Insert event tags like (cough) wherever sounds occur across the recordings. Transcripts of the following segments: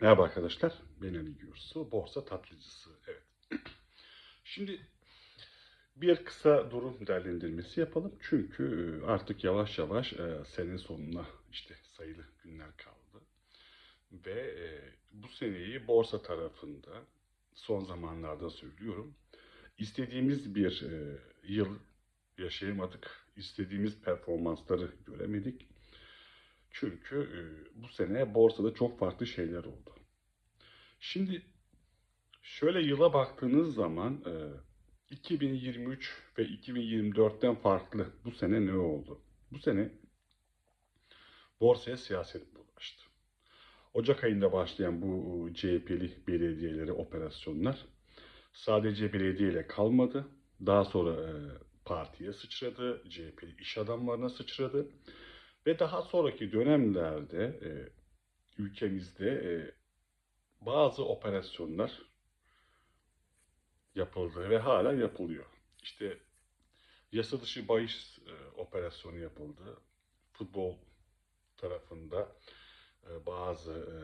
Merhaba arkadaşlar, ben Ali Gürsu, borsa tatlıcısı. Evet. (clears throat) Şimdi bir kısa durum değerlendirmesi yapalım. Çünkü artık yavaş yavaş e, sene sonuna işte sayılı günler kaldı. Ve e, bu seneyi borsa tarafında son zamanlarda söylüyorum. istediğimiz bir e, yıl yaşayamadık. İstediğimiz performansları göremedik. Çünkü e, bu sene borsada çok farklı şeyler oldu. Şimdi şöyle yıla baktığınız zaman e, 2023 ve 2024'ten farklı bu sene ne oldu? Bu sene borsaya siyaset bulaştı. Ocak ayında başlayan bu CHP'li belediyeleri operasyonlar sadece belediyeyle kalmadı. Daha sonra e, partiye sıçradı, CHP'li iş adamlarına sıçradı. Ve daha sonraki dönemlerde e, ülkemizde e, bazı operasyonlar yapıldı ve hala yapılıyor. İşte yasa dışı bahis e, operasyonu yapıldı. Futbol tarafında e, bazı e,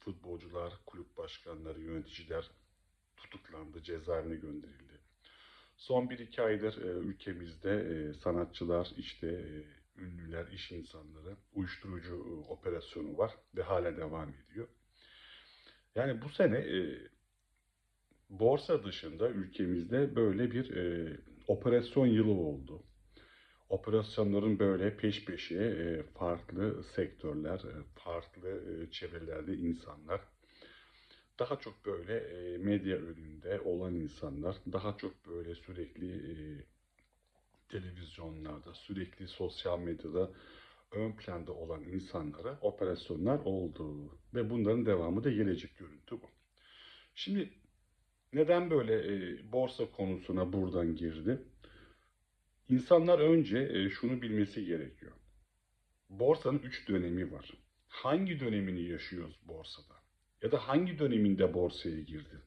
futbolcular, kulüp başkanları, yöneticiler tutuklandı, cezaevine gönderildi. Son 1-2 aydır e, ülkemizde e, sanatçılar, işte e, ünlüler, iş insanları uyuşturucu e, operasyonu var ve hala devam ediyor. Yani bu sene e, borsa dışında ülkemizde böyle bir e, operasyon yılı oldu. Operasyonların böyle peş peşe e, farklı sektörler, e, farklı e, çevrelerde insanlar, daha çok böyle e, medya önünde olan insanlar, daha çok böyle sürekli e, televizyonlarda, sürekli sosyal medyada ön planda olan insanlara operasyonlar oldu. Ve bunların devamı da gelecek görüntü bu. Şimdi neden böyle e, borsa konusuna buradan girdi? İnsanlar önce e, şunu bilmesi gerekiyor. Borsanın üç dönemi var. Hangi dönemini yaşıyoruz borsada? Ya da hangi döneminde borsaya girdin?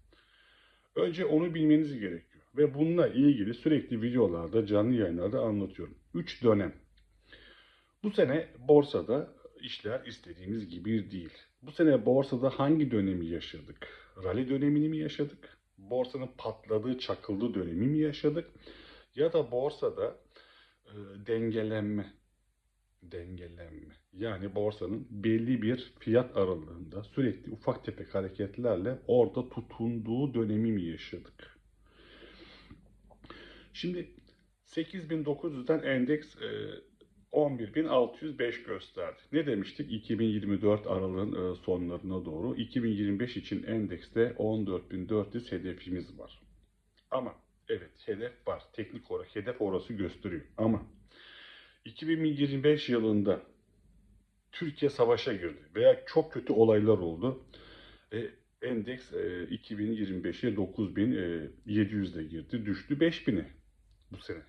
Önce onu bilmeniz gerekiyor. Ve bununla ilgili sürekli videolarda, canlı yayınlarda anlatıyorum. Üç dönem. Bu sene borsada işler istediğimiz gibi değil. Bu sene borsada hangi dönemi yaşadık? Rally dönemini mi yaşadık? Borsanın patladığı, çakıldığı dönemi mi yaşadık? Ya da borsada e, dengelenme, dengelenme. Yani borsanın belli bir fiyat aralığında sürekli ufak tefek hareketlerle orada tutunduğu dönemi mi yaşadık? Şimdi 8900'den endeks e, 11.605 gösterdi. Ne demiştik? 2024 aralığın e, sonlarına doğru 2025 için endekste 14.400 hedefimiz var. Ama evet hedef var. Teknik olarak hedef orası gösteriyor. Ama 2025 yılında Türkiye savaşa girdi veya çok kötü olaylar oldu. E, endeks e, 2025'e 9700'de girdi. Düştü 5000'e bu sene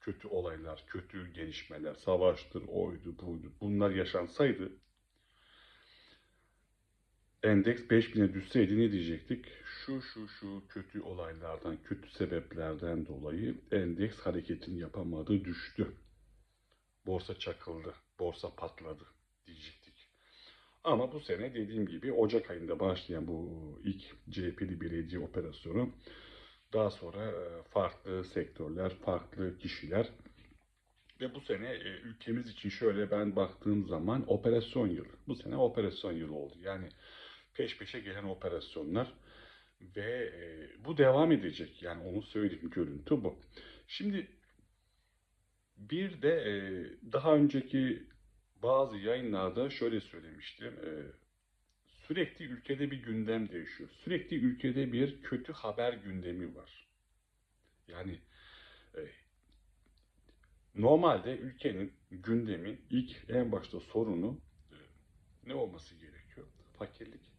kötü olaylar, kötü gelişmeler, savaştır, oydu, buydu bunlar yaşansaydı endeks 5000'e düşseydi ne diyecektik? Şu şu şu kötü olaylardan, kötü sebeplerden dolayı endeks hareketini yapamadı, düştü. Borsa çakıldı, borsa patladı diyecektik. Ama bu sene dediğim gibi Ocak ayında başlayan bu ilk CHP'li belediye operasyonu daha sonra e, farklı sektörler, farklı kişiler ve bu sene e, ülkemiz için şöyle ben baktığım zaman operasyon yılı. Bu sene operasyon yılı oldu. Yani peş peşe gelen operasyonlar ve e, bu devam edecek. Yani onu söyleyeyim görüntü bu. Şimdi bir de daha önceki bazı yayınlarda şöyle söylemiştim sürekli ülkede bir gündem değişiyor. Sürekli ülkede bir kötü haber gündemi var. Yani e, normalde ülkenin gündemi ilk en başta sorunu e, ne olması gerekiyor? Fakirlik,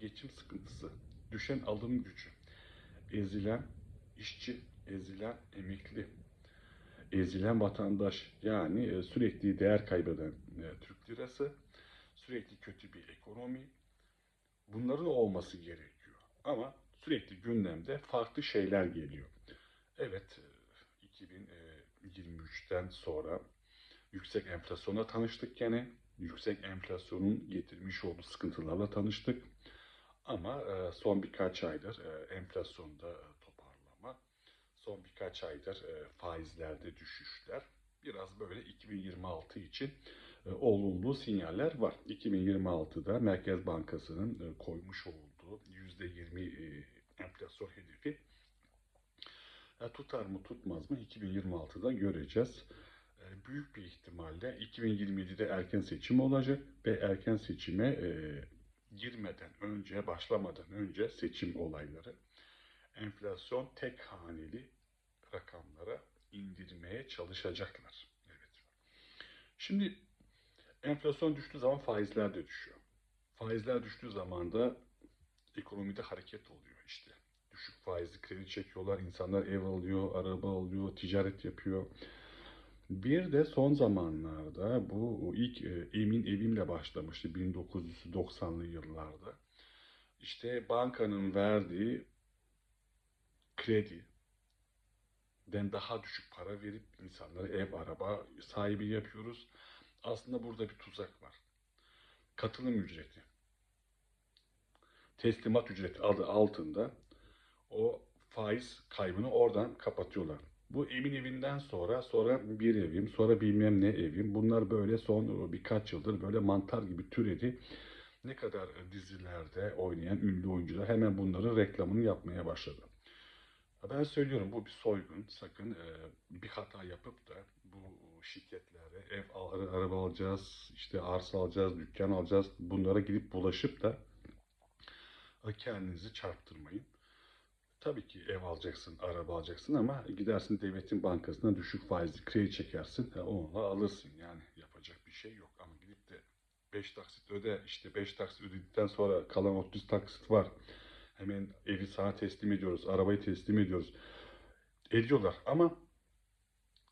geçim sıkıntısı, düşen alım gücü, ezilen işçi, ezilen emekli, ezilen vatandaş yani e, sürekli değer kaybeden e, Türk lirası, sürekli kötü bir ekonomi, bunların olması gerekiyor. Ama sürekli gündemde farklı şeyler geliyor. Evet 2023'ten sonra yüksek enflasyona tanıştık gene. Yüksek enflasyonun getirmiş olduğu sıkıntılarla tanıştık. Ama e, son birkaç aydır e, enflasyonda e, toparlama, son birkaç aydır e, faizlerde düşüşler. Biraz böyle 2026 için e, olumlu sinyaller var. 2026'da Merkez Bankası'nın e, koymuş olduğu %20 e, enflasyon hedefi e, tutar mı tutmaz mı 2026'da göreceğiz. E, Büyük bir ihtimalle 2027'de erken seçim olacak ve erken seçime e, girmeden önce, başlamadan önce seçim olayları enflasyon tek haneli rakamlara indirmeye çalışacaklar. Evet. Şimdi enflasyon düştüğü zaman faizler de düşüyor. Faizler düştüğü zaman da ekonomide hareket oluyor işte. Düşük faizli kredi çekiyorlar, insanlar ev alıyor, araba alıyor, ticaret yapıyor. Bir de son zamanlarda bu ilk e, Emin Evim'le başlamıştı 1990'lı yıllarda. İşte bankanın verdiği krediden daha düşük para verip insanlara ev, araba sahibi yapıyoruz. Aslında burada bir tuzak var. Katılım ücreti, teslimat ücreti adı altında o faiz kaybını oradan kapatıyorlar. Bu evin evinden sonra sonra bir evim sonra bilmem ne evim bunlar böyle son birkaç yıldır böyle mantar gibi türedi. Ne kadar dizilerde oynayan ünlü oyuncular hemen bunların reklamını yapmaya başladı. Ben söylüyorum bu bir soygun. Sakın e, bir hata yapıp da bu şirketlere ev, al- araba alacağız, işte arsa alacağız, dükkan alacağız. Bunlara gidip bulaşıp da kendinizi çarptırmayın. Tabii ki ev alacaksın, araba alacaksın ama gidersin devletin bankasına düşük faizli kredi çekersin. Onunla alırsın yani yapacak bir şey yok. Ama gidip de 5 taksit öde, işte 5 taksit ödedikten sonra kalan 30 taksit var. Hemen evi sana teslim ediyoruz, arabayı teslim ediyoruz. Ediyorlar ama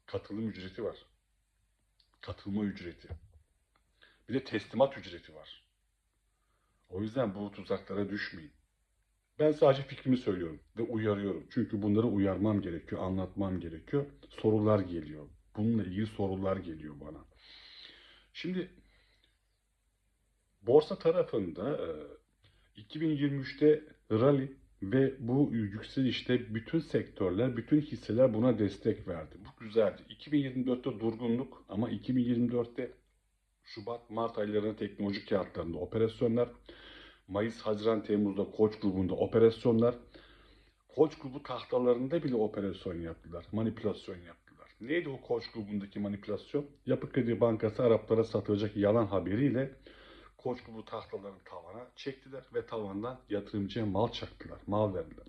katılım ücreti var. Katılma ücreti. Bir de teslimat ücreti var. O yüzden bu tuzaklara düşmeyin. Ben sadece fikrimi söylüyorum ve uyarıyorum. Çünkü bunları uyarmam gerekiyor, anlatmam gerekiyor. Sorular geliyor. Bununla ilgili sorular geliyor bana. Şimdi borsa tarafında e, 2023'te rally ve bu yükselişte bütün sektörler, bütün hisseler buna destek verdi. Bu güzeldi. 2024'te durgunluk ama 2024'te Şubat, Mart aylarında teknoloji kağıtlarında operasyonlar, Mayıs, Haziran, Temmuz'da Koç grubunda operasyonlar, Koç grubu tahtalarında bile operasyon yaptılar, manipülasyon yaptılar. Neydi o Koç grubundaki manipülasyon? Yapı Kredi Bankası Araplara satılacak yalan haberiyle Koç grubu tahtalarını tavana çektiler ve tavandan yatırımcıya mal çaktılar, mal verdiler.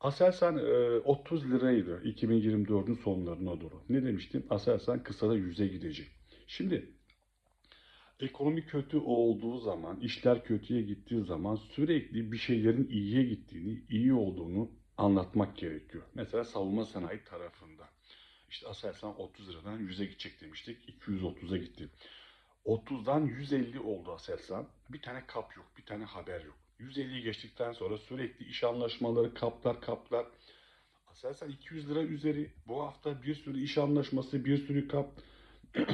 Aselsan e, 30 liraydı 2024'ün sonlarına doğru. Ne demiştim? Aselsan kısada 100'e gidecek. Şimdi ekonomi kötü olduğu zaman, işler kötüye gittiği zaman sürekli bir şeylerin iyiye gittiğini, iyi olduğunu anlatmak gerekiyor. Mesela savunma sanayi tarafında. İşte Aselsan 30 liradan 100'e gidecek demiştik. 230'a gitti. 30'dan 150 oldu Aselsan. Bir tane kap yok, bir tane haber yok. 150'yi geçtikten sonra sürekli iş anlaşmaları kaplar kaplar. Aselsan 200 lira üzeri. Bu hafta bir sürü iş anlaşması, bir sürü kap. (clears throat)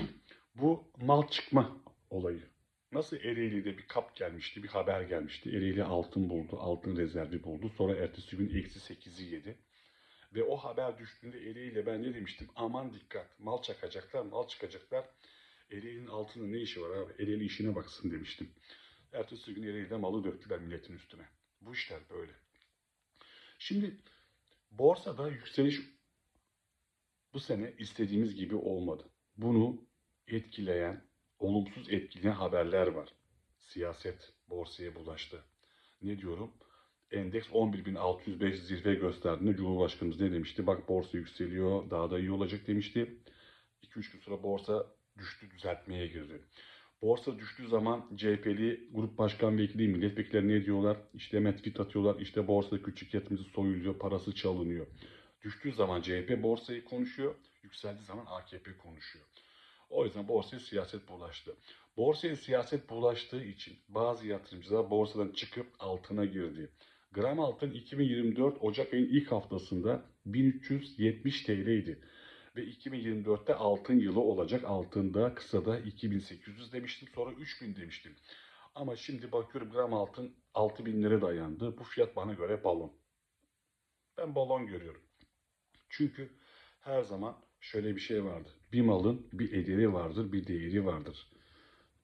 Bu mal çıkma olayı. Nasıl Ereğli'de bir kap gelmişti, bir haber gelmişti. Ereğli altın buldu, altın rezervi buldu. Sonra ertesi gün eksi 8'i yedi. Ve o haber düştüğünde Ereğli'yle ben ne demiştim? Aman dikkat, mal çakacaklar, mal çıkacaklar. Ereğli'nin altının ne işi var abi? Ereğli işine baksın demiştim. Ertesi gün Ereğli'de malı döktüler milletin üstüne. Bu işler böyle. Şimdi borsada yükseliş bu sene istediğimiz gibi olmadı. Bunu etkileyen, olumsuz etkileyen haberler var. Siyaset borsaya bulaştı. Ne diyorum? Endeks 11.605 zirve gösterdiğinde Cumhurbaşkanımız ne demişti? Bak borsa yükseliyor, daha da iyi olacak demişti. 2-3 gün sonra borsa düştü, düzeltmeye girdi. Borsa düştüğü zaman CHP'li grup başkan vekili, milletvekilleri ne diyorlar? İşte metvit atıyorlar, işte borsa küçük yatırımcı soyuluyor, parası çalınıyor. Düştüğü zaman CHP borsayı konuşuyor, yükseldiği zaman AKP konuşuyor. O yüzden borsaya siyaset bulaştı. Borsaya siyaset bulaştığı için bazı yatırımcılar borsadan çıkıp altına girdi. Gram altın 2024 Ocak ayının ilk haftasında 1370 TL idi. Ve 2024'te altın yılı olacak. Altında kısada 2800 demiştim. Sonra 3000 demiştim. Ama şimdi bakıyorum gram altın 6000 lira dayandı. Bu fiyat bana göre balon. Ben balon görüyorum. Çünkü her zaman şöyle bir şey vardır. Bir malın bir ederi vardır, bir değeri vardır.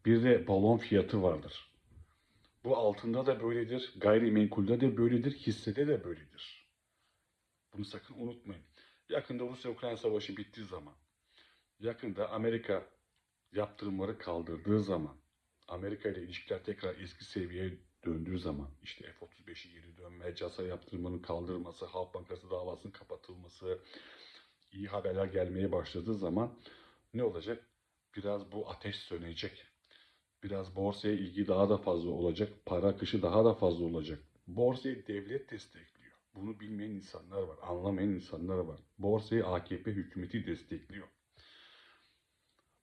Bir de balon fiyatı vardır. Bu altında da böyledir, gayrimenkulde de böyledir, hissede de böyledir. Bunu sakın unutmayın. Yakında Rusya-Ukrayna savaşı bittiği zaman, yakında Amerika yaptırımları kaldırdığı zaman, Amerika ile ilişkiler tekrar eski seviyeye döndüğü zaman, işte F-35'i geri dönme, CASA yaptırımının kaldırılması, Halk Bankası davasının kapatılması, iyi haberler gelmeye başladığı zaman ne olacak? Biraz bu ateş sönecek. Biraz borsaya ilgi daha da fazla olacak. Para akışı daha da fazla olacak. Borsayı devlet destekliyor. Bunu bilmeyen insanlar var. Anlamayan insanlar var. Borsayı AKP hükümeti destekliyor.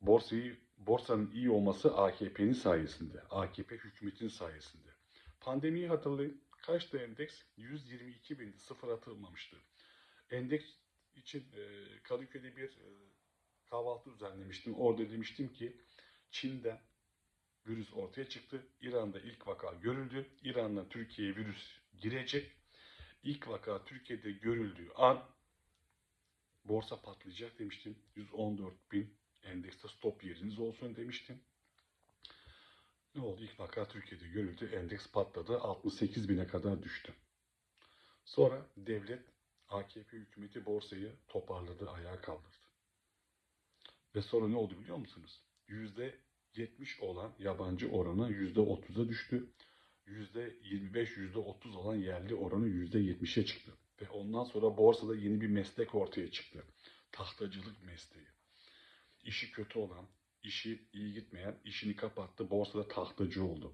Borsayı, borsanın iyi olması AKP'nin sayesinde. AKP hükümetin sayesinde. Pandemiyi hatırlayın. Kaçtı endeks? 122 bindi. Sıfır atılmamıştı. Endeks için e, Kadıköy'de bir e, kahvaltı düzenlemiştim. Orada demiştim ki Çin'den virüs ortaya çıktı. İran'da ilk vaka görüldü. İran'dan Türkiye'ye virüs girecek. İlk vaka Türkiye'de görüldüğü an borsa patlayacak demiştim. 114 bin endekste stop yeriniz olsun demiştim. Ne oldu? İlk vaka Türkiye'de görüldü. Endeks patladı. 68 bine kadar düştü. Sonra devlet AKP hükümeti borsayı toparladı, ayağa kaldırdı. Ve sonra ne oldu biliyor musunuz? Yüzde 70 olan yabancı oranı yüzde 30'a düştü. Yüzde 25, yüzde 30 olan yerli oranı yüzde 70'e çıktı. Ve ondan sonra borsada yeni bir meslek ortaya çıktı. Tahtacılık mesleği. İşi kötü olan, işi iyi gitmeyen işini kapattı. Borsada tahtacı oldu.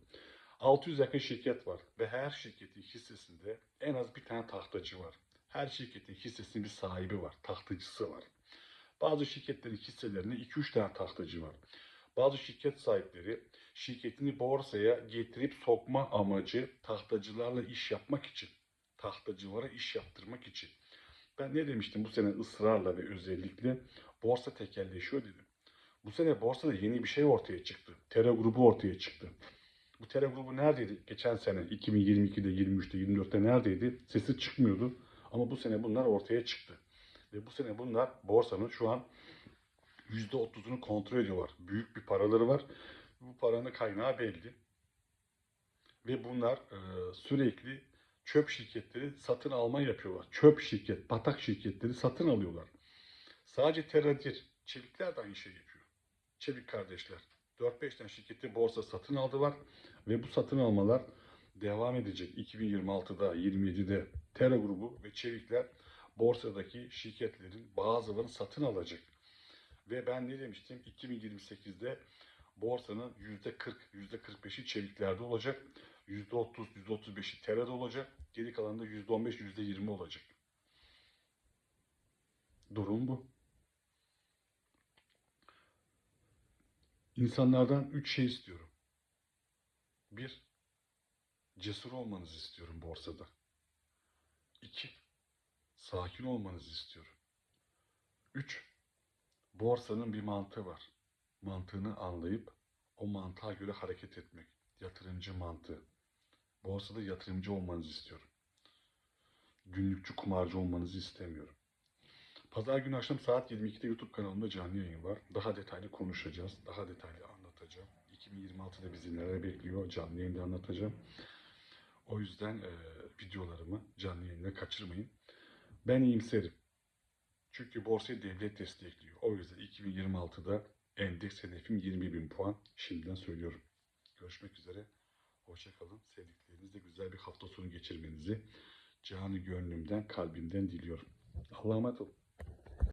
600 yakın şirket var ve her şirketin hissesinde en az bir tane tahtacı var. Her şirketin hissesinin bir sahibi var, tahtacısı var. Bazı şirketlerin hisselerinde 2-3 tane tahtacı var. Bazı şirket sahipleri şirketini borsaya getirip sokma amacı tahtacılarla iş yapmak için, tahtacılara iş yaptırmak için. Ben ne demiştim bu sene ısrarla ve özellikle borsa tekelleşiyor dedim. Bu sene borsada yeni bir şey ortaya çıktı. Tera grubu ortaya çıktı. Bu Tera grubu neredeydi? Geçen sene 2022'de, 23'te, 24'te neredeydi? Sesi çıkmıyordu. Ama bu sene bunlar ortaya çıktı. Ve bu sene bunlar borsanın şu an %30'unu kontrol ediyorlar. Büyük bir paraları var. Bu paranın kaynağı belli. Ve bunlar e, sürekli çöp şirketleri satın alma yapıyorlar. Çöp şirket, batak şirketleri satın alıyorlar. Sadece Teradir, Çevikler de aynı şey yapıyor. Çevik kardeşler. 4-5 tane şirketi borsa satın aldılar ve bu satın almalar devam edecek. 2026'da, 27'de Tera grubu ve Çevikler borsadaki şirketlerin bazılarını satın alacak. Ve ben ne demiştim? 2028'de borsanın %40, %45'i çeviklerde olacak. %30, %35'i Tera'da olacak. Geri kalan da %15, %20 olacak. Durum bu. İnsanlardan üç şey istiyorum. Bir, cesur olmanızı istiyorum borsada. İki, sakin olmanızı istiyorum. Üç, borsanın bir mantığı var. Mantığını anlayıp o mantığa göre hareket etmek. Yatırımcı mantığı. Borsada yatırımcı olmanızı istiyorum. Günlükçü kumarcı olmanızı istemiyorum. Pazar günü akşam saat 22'de YouTube kanalımda canlı yayın var. Daha detaylı konuşacağız. Daha detaylı anlatacağım. 2026'da bizi neler bekliyor canlı yayında anlatacağım. O yüzden e, videolarımı canlı yayında kaçırmayın. Ben iyimserim. Çünkü borsayı devlet destekliyor. O yüzden 2026'da endeks hedefim 20 bin puan. Şimdiden söylüyorum. Görüşmek üzere. Hoşçakalın. Sevdiklerinizle güzel bir hafta sonu geçirmenizi canı gönlümden, kalbimden diliyorum. Allah'a emanet olun.